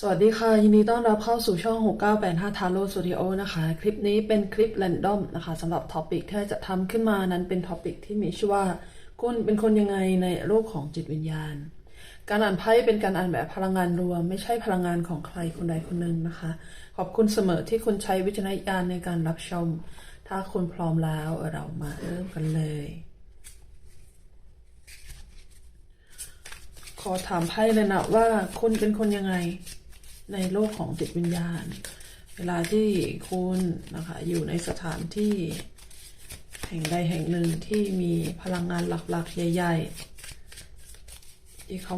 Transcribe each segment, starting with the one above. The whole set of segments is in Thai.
สวัสดีค่ะ ยินดีต้อนรับเข้าสู่ช่อง 6985 Taro Studio นะคะ คลิปนี้เป็นคลิป r รนดอมนะคะสำหรับท็อปิกที่จะทำขึ้นมานั้นเป็นท็อปิกที่มีชื่อว่า คุณเป็นคนยังไงในโลกของจิตวิญญาณ การอ่านไพ่เป็นการอ่านแบบพลังงานรวม ไม่ใช่พลังงานของใครคนใดคนหนึ่งนะคะ ขอบคุณเสมอที่คุณใช้วิจารณญาณในการรับชม ถ้าคุณพร้อมแล้วเรามาเริ่มกันเลย ขอถามไพ่เลยนะว่า คุณเป็นคนยังไง ในโลกของจิตวิญญาณ เวลาที่คุณนะคะอยู่ในสถานที่แห่งใดแห่งหนึ่งที่มีพลังงานหลักๆ ใหญ่ ๆ ที่เขา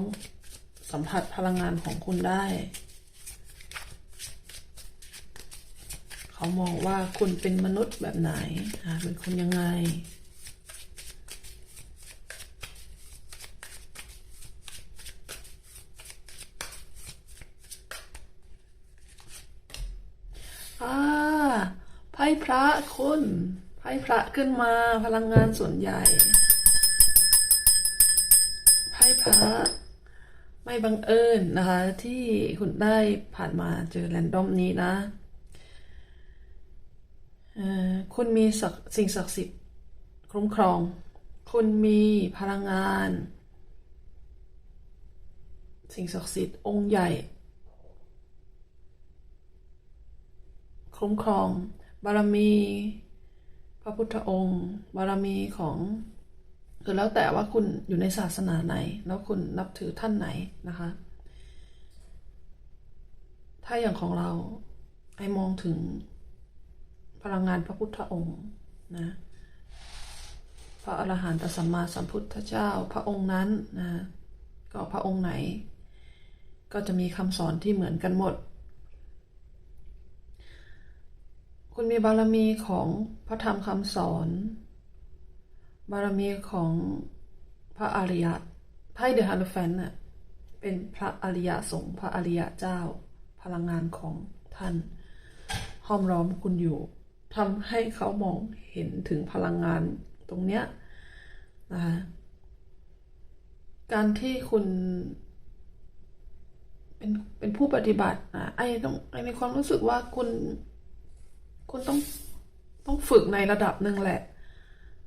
สัมผัสพลังงานของคุณได้ เขามองว่าคุณเป็นมนุษย์แบบไหนเป็นคนยังไง อ่าไพ่พระคุณไพ่พระขึ้นมาพลังงานส่วนใหญ่ไพ่พระไม่บังเอิญนะคะ ที่คุณได้ผ่านมาเจอแรนดอมนี้นะคุณมีสิ่งศักดิ์สิทธิ์คุ้มครอง คุณมีพลังงาน สิ่งศักดิ์สิทธิ์องค์ใหญ่ คุ้มครอง บารมีพระพุทธองค์ บารมีของคือแล้วแต่ว่าคุณอยู่ในศาสนาไหน แล้วคุณนับถือท่านไหนนะคะ ถ้าอย่างของเราไอมองถึงพลังงานพระพุทธองค์นะพระอรหันตสัมมาสัมพุทธเจ้าพระองค์นั้นนะก็พระองค์ไหน ก็จะมีคำสอนที่เหมือนกันหมด คุณมีบารมีของพระธรรมคำสอน บารมีของพระอริยะไพ่เดอะฮาร์แฟนน่ะเป็นพระอริยสงฆ์พระอริยเจ้า พลังงานของท่านห้อมล้อมคุณอยู่ทำให้เขามองเห็นถึงพลังงานตรงเนี้ยนะการที่คุณเป็นเป็นผู้ปฏิบัตินะไอ้ต้องไอ้มีความรู้สึกว่าคุณ คุณต้องต้องฝึกในระดับหนึ่งแหละ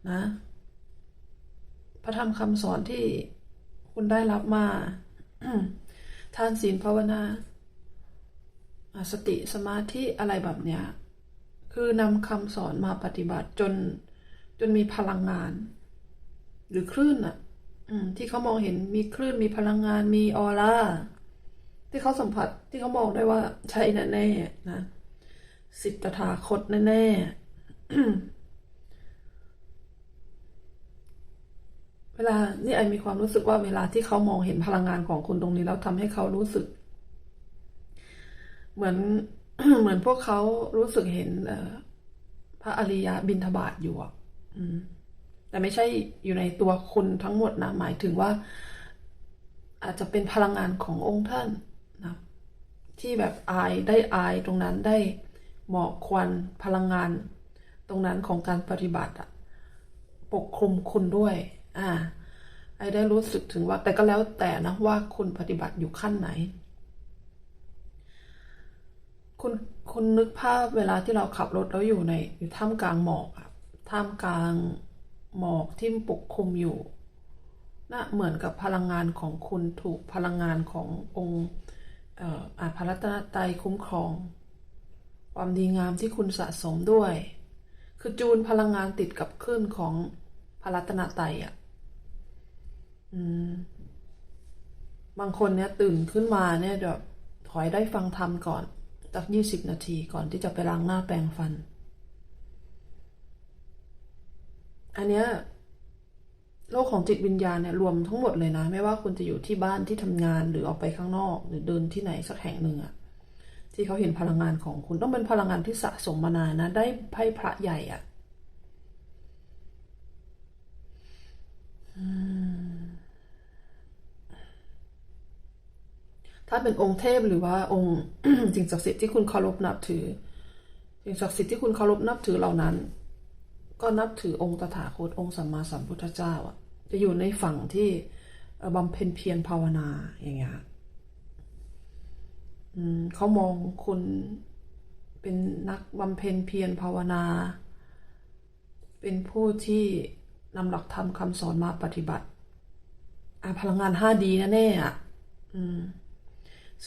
นะ พระธรรมคำสอนที่คุณได้รับมาทานศีลภาวนาสติสมาธิอะไรแบบเนี้ย คือนำคำสอนมาปฏิบัติจนจนมีพลังงาน หรือคลื่นอะที่เขามองเห็นมีคลื่นมีพลังงานมีออร่าที่เขาสัมผัสที่เขามองได้ว่าใช่แน่ๆนะ สิทธถาคตแน่ๆ เวลา นี่ไอมีความรู้สึกว่าเวลาที่เขามองเห็นพลังงานของคุณตรงนี้แล้วทำให้เขารู้สึก เหมือนเหมือนพวกเขารู้สึกเห็นพระอริยะบินทบาทอยู่อะแต่ไม่ใช่อยู่ในตัวคุณทั้งหมดนะ หมายถึงว่า อาจจะเป็นพลังงานขององค์ท่านนะที่แบบอายได้อายตรงนั้นได้ หมอกควันพลังงาน ตรงนั้นของการปฏิบัติอะปกคลุมคุณด้วย อ่า ไอได้รู้สึกถึงว่า แต่ก็แล้วแต่นะว่าคุณปฏิบัติอยู่ขั้นไหน คุณคุณนึกภาพเวลาที่เราขับรถแล้วอยู่ในอยู่ท่ามกลางหมอกอะท่ามกลางหมอกที่ปกคลุมอยู่น่ะเหมือนกับพลังงานของคุณถูกพลังงานขององค์อ่าพระรัตนตรัยคุ้มครอง ความดีงามที่คุณสะสมด้วย คือจูนพลังงานติดกับคลื่นของพระรัตนตรัยอะบางคนเนี่ยตื่นขึ้นมาเนี่ยเดี๋ยวถอยได้ฟังธรรมก่อนสักยี่สิบนาทีก่อนที่จะไปล้างหน้าแปรงฟัน อันเนี้ยโลกของจิตวิญญาณเนี่ยรวมทั้งหมดเลยนะ ไม่ว่าคุณจะอยู่ที่บ้านที่ทำงานหรือออกไปข้างนอก หรือเดินที่ไหนสักแห่งหนึ่งอะ ที่เขาเห็นพลังงานของคุณต้องเป็นพลังงานที่สะสมมานานนะ ได้ไพ่พระใหญ่อะถ้าเป็นองค์เทพหรือว่าองค์สิ่งศักดิ์สิทธิ์ที่คุณเคารพนับถือสิ่งศักดิ์สิทธิ์ที่คุณเคารพนับถือเหล่านั้น ก็นับถือองค์ตถาคตองค์สัมมาสัมพุทธเจ้าอะจะอยู่ในฝั่งที่บำเพ็ญเพียรภาวนาอย่างเงี้ย เขามองคุณเป็นนักบำเพ็ญเพียรภาวนา เป็นผู้ที่นำหลักธรรมคำสอนมาปฏิบัติอะพลังงาน 5D นะแน่ๆอะ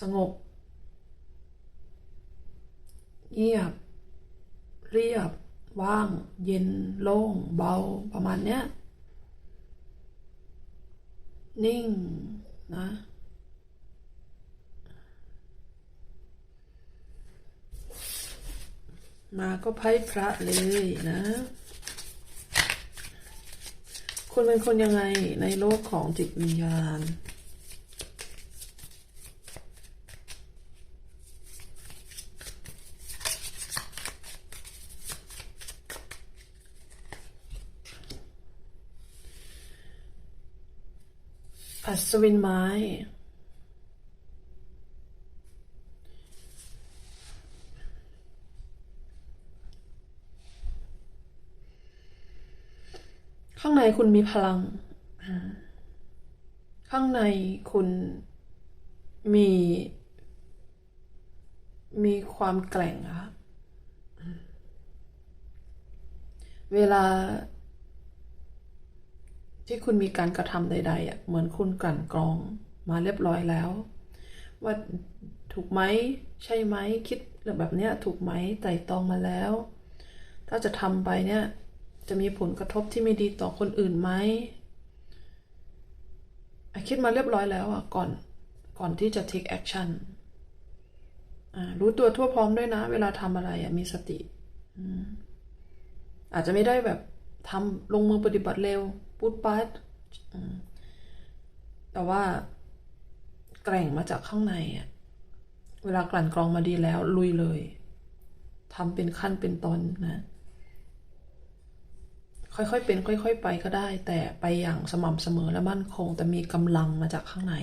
สงบ เงียบ เรียบ ว่าง เย็น โล่ง เบา ประมาณเนี้ย นิ่งนะ มาก็ไพ่พระเลยนะ คุณเป็นคนยังไงในโลกของจิตวิญญาณอัศวินไม้ ข้างในคุณมีพลัง ข้างในคุณมี มีความแกร่งอะครับเวลา ที่คุณมีการกระทำใด ๆอะเหมือนคุณกลั่นกรองมาเรียบร้อยแล้ว ว่าถูกไหมใช่ไหมคิดแบบเนี้ยถูกไหมไต่ตรองมาแล้ว ถ้าจะทำไปเนี่ย จะมีผลกระทบที่ไม่ดีต่อคนอื่นไหมอะคิดมาเรียบร้อยแล้วอะก่อนก่อนที่จะ take action อ่ารู้ตัวทั่วพร้อมด้วยนะ เวลาทำอะไรอะมีสติ อาจจะไม่ได้แบบทำลงมือปฏิบัติเร็วพูดปัดแต่ว่าแกร่งมาจากข้างในอะเวลากลั่นกรองมาดีแล้วลุยเลยทำเป็นขั้นเป็นตอนนะ ค่อยๆเป็น ค่อย ๆ ไปก็ได้ แต่ไปอย่างสม่ำเสมอและมั่นคง แต่มีกำลังมาจากข้างใน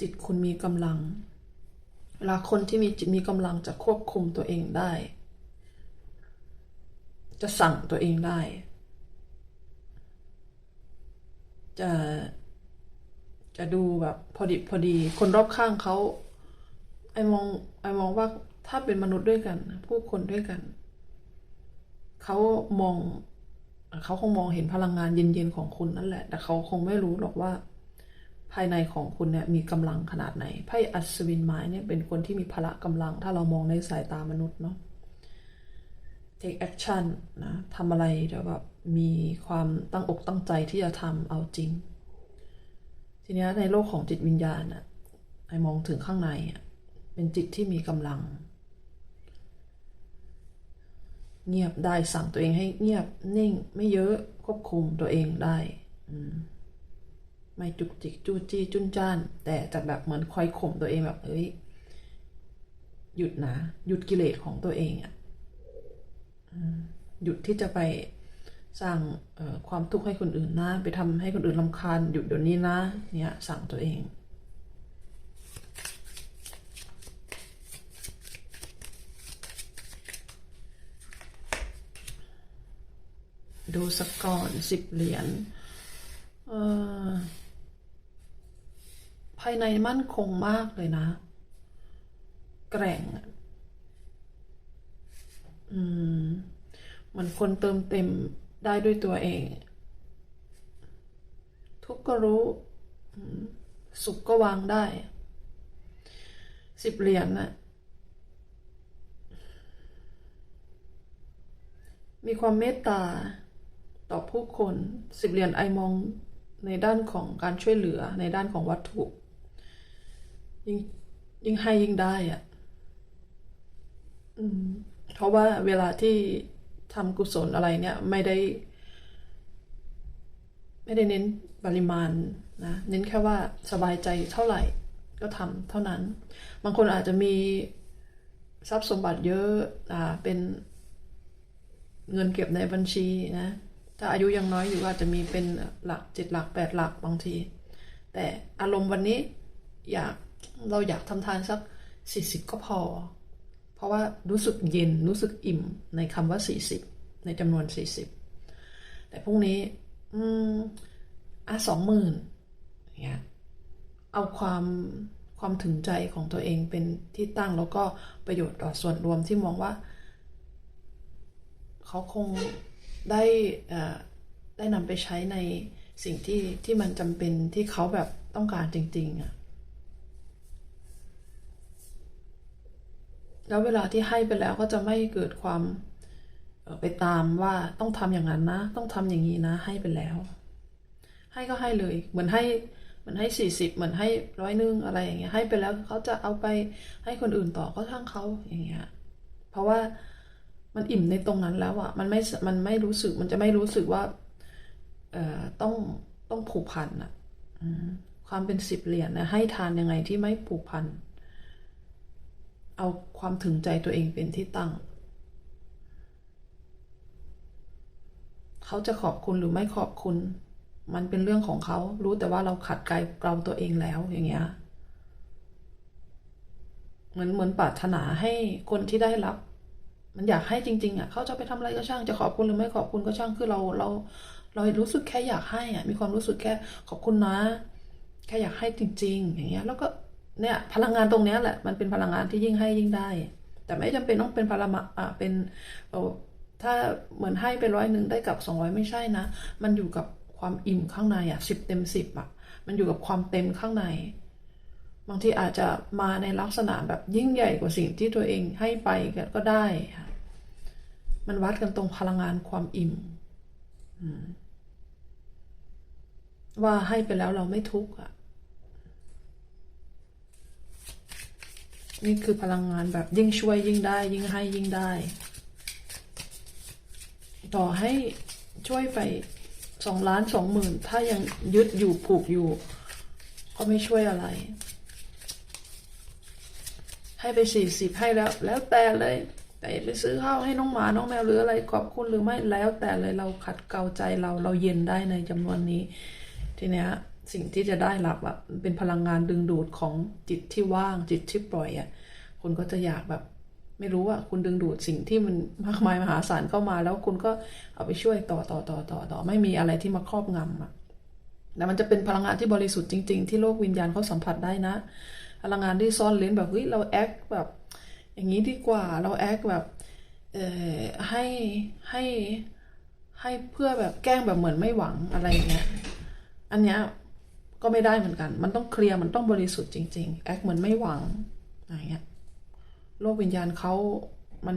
จิตคุณมีกำลังเวลาคนที่มีจิตมีกำลังจะควบคุมตัวเองได้ จะสั่งตัวเองได้ จะจะดูแบบพอดิบพอดี คนรอบข้างเขาไอมองไอมองว่าถ้าเป็นมนุษย์ด้วยกัน ผู้คนด้วยกัน เขามองเขาคงมองเห็นพลังงานเย็นๆของคุณนั่นแหละ แต่เขาคงไม่รู้หรอกว่า ภายในของคุณเนี่ยมีกำลังขนาดไหนไพ่อัศวินไม้เนี่ยเป็นคนที่มีพละกำลัง ถ้าเรามองในสายตามนุษย์เนาะ take action นะทำอะไรเดี๋ยวแบบมีความตั้งอกตั้งใจที่จะทำเอาจริง ทีนี้ในโลกของจิตวิญญาณอะไอมองถึงข้างในอะเป็นจิตที่มีกำลัง เงียบได้สั่งตัวเองให้เงียบนิ่งไม่เยอะควบคุมตัวเองได้อืมไม่จุกจิกจู้จี้จุนจ้าน แต่จะแบบเหมือนคอยข่มตัวเองแบบเอ้ยหยุดนะหยุดกิเลสของตัวเองอะ่ะหยุดที่จะไปสร้างความทุกข์ให้คนอื่นนะ ไปทำให้คนอื่นรำคาญหยุดเดี๋ยวนี้นะ เนี่ยสั่งตัวเอง ดูสักก่อนสิบเหรียญภายในมั่นคงมากเลยนะ แกร่งอืมเหมันคนเติมเต็มได้ด้วยตัวเอง ทุกข์ก็รู้ สุขก็วางได้สิบเหรียญน่ะมีความเมตตา ต่อผู้คนสิบเหรียญไอมองในด้านของการช่วยเหลือในด้านของวัตถุ ยิ่งยิ่งให้ยิ่งได้อะ่ะอืมเพราะว่าเวลาที่ทำกุศลอะไรเนี่ย ไม่ได้ ไม่ได้เน้นปริมาณนะเน้นแค่ว่าสบายใจเท่าไหร่ ก็ทำเท่านั้น บางคนอาจจะมีทรัพย์สมบัติเยอะอ่าเป็นเงินเก็บในบัญชีนะ ถ้าอายุยังน้อยอยู่อาจจะมีเป็นหลักเจ็ดหลักแปดหลักบางที แต่อารมณ์วันนี้อยากเราอยากทำทานสักสี่สิบก็พอ เพราะว่ารู้สึกเย็นรู้สึกอิ่มในคำว่าสี่สิบในจำนวนสี่สิบแต่พรุ่งนี้ อืมอะสองหมื่นเงี้ยเอาความความถึงใจของตัวเองเป็นที่ตั้งแล้วก็ประโยชน์ต่อส่วนรวมที่มองว่า เขาคง ได้ได้นำไปใช้ในสิ่งที่ที่มันจำเป็นที่เขาแบบต้องการจริงๆอะแล้วเวลาที่ให้ไปแล้วก็จะไม่เกิดความไปตามว่าต้องทำอย่างนั้นนะ ต้องทำอย่างนี้นะ ให้ไปแล้ว ให้ก็ให้เลย เหมือนให้เหมือนให้สี่สิบเหมือนให้ร้อยหนึงอะไรอย่างเงี้ยให้ไปแล้วเขาจะเอาไปให้คนอื่นต่อก็ช่างเขาอย่างเงี้ยเพราะว่า มันอิ่มในตรงนั้นแล้วอะมันไม่ มันไม่รู้สึก มันจะไม่รู้สึกว่า เอ่อ ต้อง ต้องผูกพันอะความเป็นสิบเหรียญนะ ให้ทานยังไงที่ไม่ผูกพัน เอาความถึงใจตัวเองเป็นที่ตั้ง เขาจะขอบคุณหรือไม่ขอบคุณ มันเป็นเรื่องของเขา รู้แต่ว่าเราขัดไกลเกลาตัวเองแล้ว อย่างเงี้ย เหมือน เหมือนปรารถนาให้คนที่ได้รับ มันอยากให้จริง ๆอะเขาจะไปทำอะไรก็ช่างจะขอบคุณหรือไม่ขอบคุณก็ช่างคือเราเรา เรารู้สึกแค่อยากให้อะมีความรู้สึกแค่ขอบคุณนะ แค่อยากให้จริง ๆ อย่างเงี้ย แล้วก็เนี่ยพลังงานตรงเนี้ยแหละมันเป็นพลังงานที่ยิ่งให้ยิ่งได้ แต่ไม่จำเป็นต้องเป็นพลังอ่าเป็นเอ่อถ้าเหมือนให้ไปร้อยหนึ่งได้กับสองร้อยไม่ใช่นะ มันอยู่กับความอิ่มข้างในอะสิบเต็มสิบอะ มันอยู่กับความเต็มข้างใน บางทีอาจจะมาในลักษณะแบบยิ่งใหญ่กว่าสิ่งที่ตัวเองให้ไปก็ได้ค่ะมันวัดกันตรงพลังงานความอิ่มว่าให้ไปแล้วเราไม่ทุกข์อะ นี่คือพลังงานแบบยิ่งช่วยยิ่งได้ ยิ่งให้ยิ่งได้ ต่อให้ช่วยไปสองล้านสองหมื่นถ้ายังยึดอยู่ผูกอยู่ ก็ไม่ช่วยอะไร ให้ไปสี่สิบให้แล้ว แล้วแต่เลย แต่ไปซื้อข้าวให้น้องหมาน้องแมวหรืออะไรขอบคุณหรือไม่แล้วแต่เลยเราขัดเกลาใจเราเราเย็นได้ในจำนวนนี้ ทีเนี้ยสิ่งที่จะได้รับอะเป็นพลังงานดึงดูดของจิตที่ว่างจิตที่ปล่อยอะคุณก็จะอยากแบบ ไม่รู้ว่าคุณดึงดูดสิ่งที่มันมากมายมหาศาลเข้ามา แล้วคุณก็เอาไปช่วยต่อต่อต่อต่อต่อไม่มีอะไรที่มาครอบงำอะแต่มันจะเป็นพลังงานที่บริสุทธิ์จริง ๆ ที่โลกวิญญาณเขาสัมผัสได้นะ พลังงานที่ซ่อนเลนแบบเฮ้ยเราแอคแบบ อย่างนี้ดีกว่าเราแอคแบบเออให้ให้ให้เพื่อแบบแกล้งแบบเหมือนไม่หวังอะไรเงี้ยอันเนี้ยก็ไม่ได้เหมือนกัน มันต้องเคลียร์ มันต้องบริสุทธิ์จริง ๆ แอคเหมือนไม่หวังอะไรเงี้ย โลกวิญญาณเขา มัน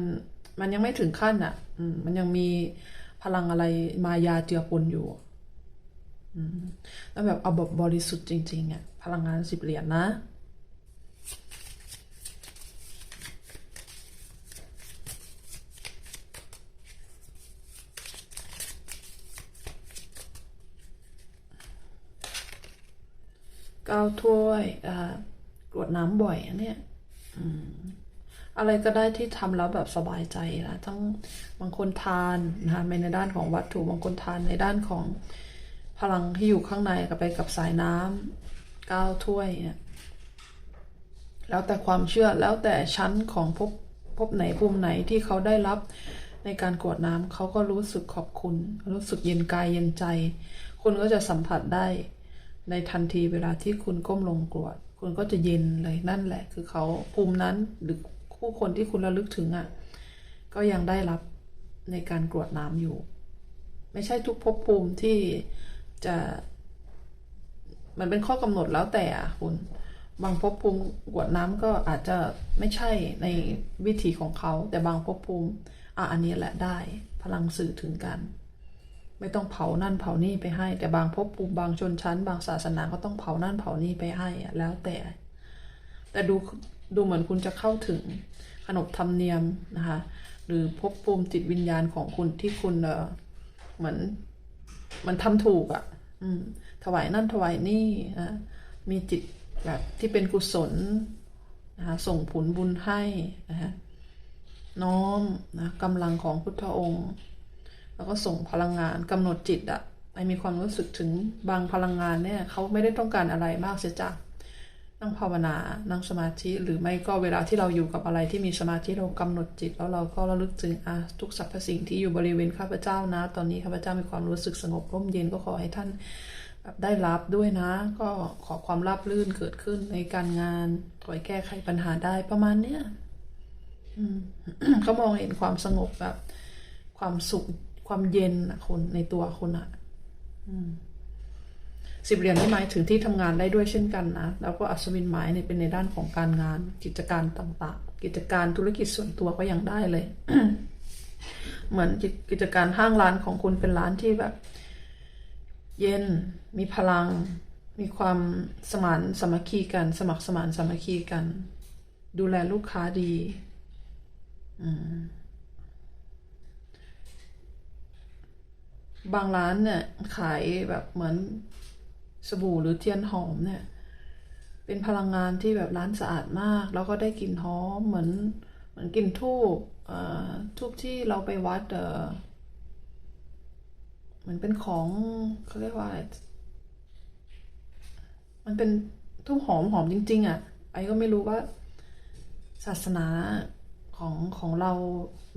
มันยังไม่ถึงขั้นอะ อืม มันยังมีพลังอะไรมายาเจือปนอยู่ อืม แล้วแบบเอาแบบบริสุทธิ์จริงๆอะ พลังงานสิบเหรียญนะ ก้าวถ้วยกรวดน้ำบ่อยอันเนี้ยอะไรก็ได้ที่ทำแล้วแบบสบายใจนะทั้งบางคนทานนะคะในด้านของวัตถุบางคนทานในด้านของพลังที่อยู่ข้างในกับไปกับสายน้ำก้าวถ้วยเนี่ยแล้วแต่ความเชื่อแล้วแต่ชั้นของภพภพไหนภูมิไหนที่เขาได้รับในการกวดน้ำเขาก็รู้สึกขอบคุณ รู้สึกเย็นกายเย็นใจ คุณก็จะสัมผัสได้ ในทันทีเวลาที่คุณก้มลงกรวด คุณก็จะเย็นเลยนั่นแหละ คือเขาภูมินั้นหรือผู้คนที่คุณระลึกถึงอะ ก็ยังได้รับในการกรวดน้ำอยู่ ไม่ใช่ทุกภพภูมิที่จะ มันเป็นข้อกำหนดแล้วแต่อะคุณบางภพภูมิกรวดน้ำก็อาจจะไม่ใช่ในวิธีของเขา แต่บางภพภูมิอะอันนี้แหละได้ พลังสื่อถึงกัน ไม่ต้องเผานั่นเผานี่ไปให้ แต่บางภพภูมิบางชนชั้น บางศาสนาก็ต้องเผานั่นเผานี่ไปให้อะแล้วแต่ แต่ดูดูเหมือนคุณจะเข้าถึงขนบธรรมเนียมนะคะหรือภพภูมิจิตวิญญาณของคุณที่คุณเออเหมือนมันทำถูกอะ่ะ อืม ถวายนั่นถวายนี่นะมีจิตแบบที่เป็นกุศลนะคะส่งผลบุญให้นะคะน้อมนะกำลังของพุทธองค์ แล้วก็ส่งพลังงานกำหนดจิตอะไอมีความรู้สึกถึงบางพลังงานเนี่ยเขาไม่ได้ต้องการอะไรมากเสียจากนั่งภาวนานั่งสมาธิหรือไม่ก็เวลาที่เราอยู่กับอะไรที่มีสมาธิเรากำหนดจิต แล้วเราก็ระลึกถึงอะทุกสรรพสิ่งที่อยู่บริเวณข้าพเจ้านะ ตอนนี้ข้าพเจ้ามีความรู้สึกสงบร่มเย็นก็ขอให้ท่านแบบได้รับด้วยนะ ก็ขอความราบรื่นเกิดขึ้นในการงานขอให้แก้ไขปัญหาได้ประมาณเนี้ยเขามองเห็นความสงบแบบความสุข ความเย็นนะคนในตัวคนอะอืมสิบเหรียญนี่หมายถึงที่ทำงานได้ด้วยเช่นกันนะแล้วก็อัศวินไม้เนี่ยเป็นในด้านของการงาน กิจการต่างๆ กิจการธุรกิจส่วนตัวก็ยังได้เลย เหมือนกิจกิจการห้างร้านของคุณเป็นร้านที่แบบ เย็นมีพลัง มีความสมานสามัคคีกัน สมัครสมานสามัคคีกัน ดูแลลูกค้าดี บางร้านเนี่ยขายแบบเหมือนสบู่หรือเทียนหอมเนี่ย เป็นพลังงานที่แบบร้านสะอาดมาก แล้วก็ได้กลิ่นหอมเหมือนเหมือนกลิ่นทูบทูบที่เราไปวัดเออเหมือนเป็นของเขาเรียกว่าอะไรมันเป็นทูบหอมหอมจริง ๆ อะ ไอ้ก็ไม่รู้ว่า ศาสนาของของเรา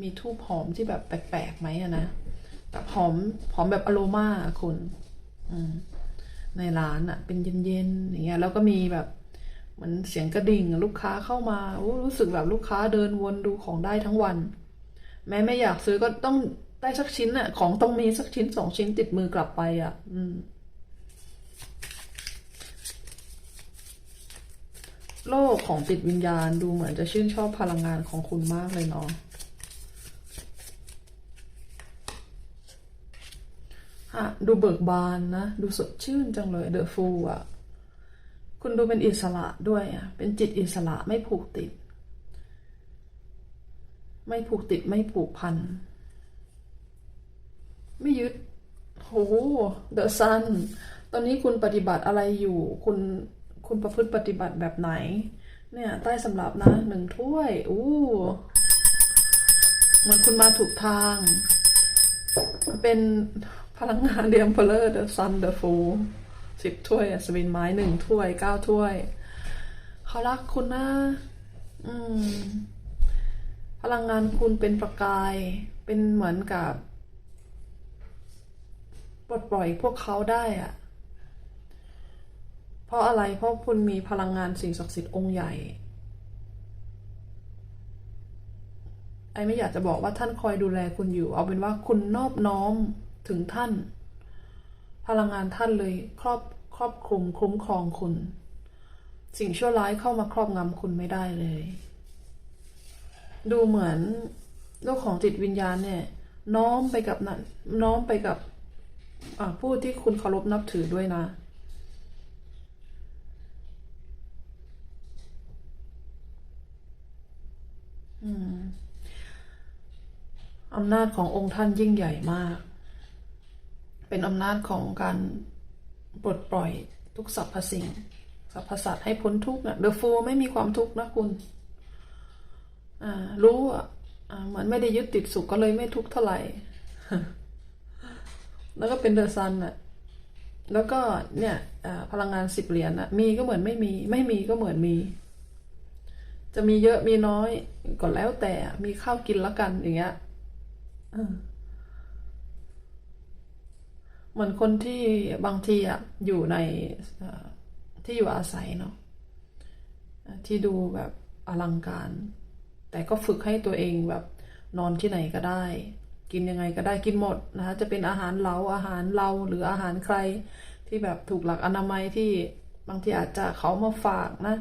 มีทูบหอมที่แบบแปลกๆไหมอะนะ แบบหอมหอมแบบอโรมาคุณในร้านอะเป็นเย็นๆอย่างเงี้ยแล้วก็มีแบบเหมือนเสียงกระดิ่งลูกค้าเข้ามาโอ้รู้สึกแบบลูกค้าเดินวนดูของได้ทั้งวัน แม้ไม่อยากซื้อก็ต้องได้สักชิ้นอะของต้องมีสักชิ้นสองชิ้นติดมือกลับไปอะอืมโลกของจิตวิญญาณดูเหมือนจะชื่นชอบพลังงานของคุณมากเลยเนาะ ฮะดูเบิกบานนะ ดูสดชื่นจังเลยเดอะฟูอะ คุณดูเป็นอิสระด้วยอะ เป็นจิตอิสระไม่ผูกติด ไม่ผูกติดไม่ผูกพัน ไม่ยึดโหเดอะซัน ตอนนี้คุณปฏิบัติอะไรอยู่ คุณ คุณประพฤติปฏิบัติแบบไหน เนี่ย ใต้สำรับนะหนึ่งถ้วย อู้ เหมือนคุณมาถูกทาง เป็น พลังงานเดียมเพลอร์เดอะซันเดอะฟูสิบถ้วยอัศวินไม้หนึ่งถ้วยเก้าถ้วย เขารักคุณนะ อืม พลังงานคุณเป็นประกาย เป็นเหมือนกับปลดปล่อยพวกเขาได้อะเพราะอะไร เพราะคุณมีพลังงานสิ่งศักดิ์สิทธิ์องค์ใหญ่ ไอไม่อยากจะบอกว่าท่านคอยดูแลคุณอยู่ เอาเป็นว่าคุณนอบน้อม ถึงท่าน พลังงานท่านเลยครอบครอบคลุมคุ้มครองคุณ สิ่งชั่วร้ายเข้ามาครอบงำคุณไม่ได้เลย ดูเหมือนโลกของจิตวิญญาณเนี่ย น้อมไปกับนั้นน้อมไปกับผู้ที่คุณเคารพนับถือด้วยนะอำนาจขององค์ท่านยิ่งใหญ่มาก เป็นอำนาจของการปลดปล่อยทุกสรรพสิ่งสรรพสัตว์ให้พ้นทุกข์นะเดอะฟูไม่มีความทุกข์นะคุณอ่ารู้อะเหมือนไม่ได้ยึดติดสุขก็เลยไม่ทุกข์เท่าไหร่ แล้วก็เป็นเดอะซันอะแล้วก็เนี่ยพลังงานสิบเหรียญอะมีก็เหมือนไม่มี ไม่มีก็เหมือนมี จะมีเยอะมีน้อยก็แล้วแต่มีข้าวกินแล้วกันอย่างเงี้ย เหมือนคนที่บางทีอะอยู่ในที่อยู่อาศัยเนาะที่ดูแบบอลังการ แต่ก็ฝึกให้ตัวเองแบบนอนที่ไหนก็ได้ กินยังไงก็ได้กินหมดนะคะจะเป็นอาหารเราอาหารเราหรืออาหารใครที่แบบถูกหลักอนามัยที่บางทีอาจจะเขามาฝากนะ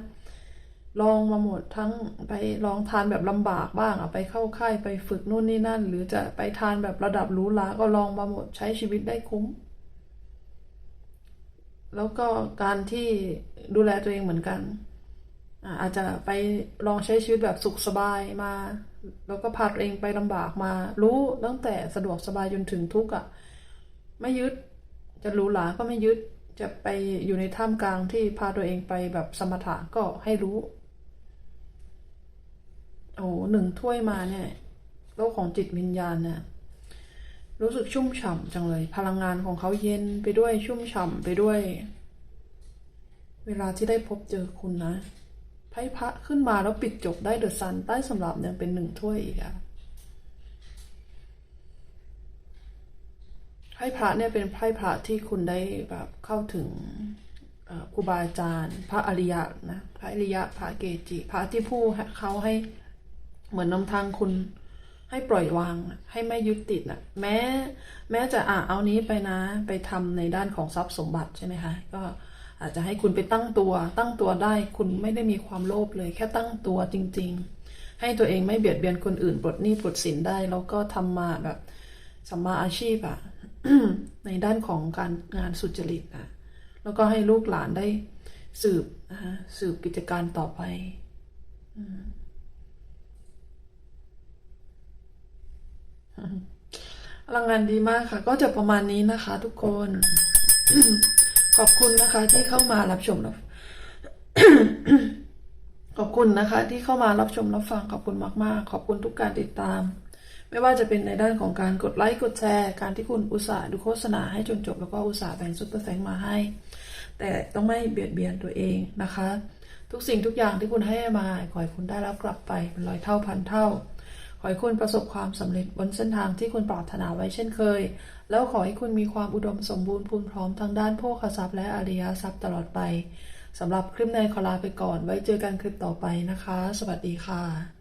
ลองมาหมดทั้งไปลองทานแบบลำบากบ้างอะไปเข้าค่ายไปฝึกนู่นนี่นั่น หรือจะไปทานแบบระดับหรูหราก็ลองมาหมดใช้ชีวิตได้คุ้ม แล้วก็การที่ดูแลตัวเองเหมือนกัน อาจจะไปลองใช้ชีวิตแบบสุขสบายมา แล้วก็พาตัวเองไปลำบากมา รู้ตั้งแต่สะดวกสบายจนถึงทุกข์อะ ไม่ยึด จะหรูหราก็ไม่ยึด จะไปอยู่ในท่ามกลางที่พาตัวเองไปแบบสมถะก็ให้รู้ โอ้หนึ่งถ้วยมาเนี่ย โลกของจิตวิญญาณเนี่ย รู้สึกชุ่มฉ่ำจังเลย พลังงานของเขาเย็นไปด้วยชุ่มฉ่ำไปด้วย เวลาที่ได้พบเจอคุณนะไพ่พระขึ้นมาแล้วปิดจบได้เดอะซันใต้สำหรับยังเป็นหนึ่งถ้วยอีกอะไพ่พระเนี่ยเป็นไพ่พระที่คุณได้แบบเข้าถึงครูบาอาจารย์ พระอริยะนะ พระอริยะ พระเกจิ พระที่ผู้เขาให้เหมือนนำทางคุณ ให้ปล่อยวางให้ไม่ยึดติดนะแม้แม้จะอะเอานี้ไปนะ ไปทำในด้านของทรัพย์สมบัติใช่ไหมคะ ก็อาจจะให้คุณไปตั้งตัว ตั้งตัวได้คุณไม่ได้มีความโลภเลย แค่ตั้งตัวจริง ๆ ให้ตัวเองไม่เบียดเบียนคนอื่นปลดหนี้ปลดสินได้ แล้วก็ทำมาแบบสัมมาอาชีพอะในด้านของการงานสุจริตอะแล้วก็ให้ลูกหลานได้สืบนะะสืบกิจการต่อไป พลังงานดีมากค่ะ ก็จะประมาณนี้นะคะ ทุกคน ขอบคุณนะคะ ที่เข้ามารับชมรับขอบคุณนะคะ ที่เข้ามารับชมรับฟังขอบคุณมาก ๆ ขอบคุณทุกการติดตาม ไม่ว่าจะเป็นในด้านของการกดไลค์กดแชร์ การที่คุณอุตส่าห์ดูโฆษณาให้จนจบแล้วก็อุตส่าห์แบ่งซุปเปอร์แฟงมาให้ แต่ต้องไม่เบียดเบียนตัวเองนะคะ ทุกสิ่งทุกอย่างที่คุณให้มาขอให้คุณได้รับกลับไปเป็นร้อยเท่าพันเท่า อให้คุณประสบความสำเร็จบนเส้นทางที่คุณปรารถนาไว้เช่นเคย แล้วขอให้คุณมีความอุดมสมบูรณ์พูนพร้อมทางด้านโภคทรัพย์และอริยทรัพย์ตลอดไปสำหรับคลิปในขอลาไปก่อน ไว้เจอกันคลิปต่อไปนะคะ สวัสดีค่ะ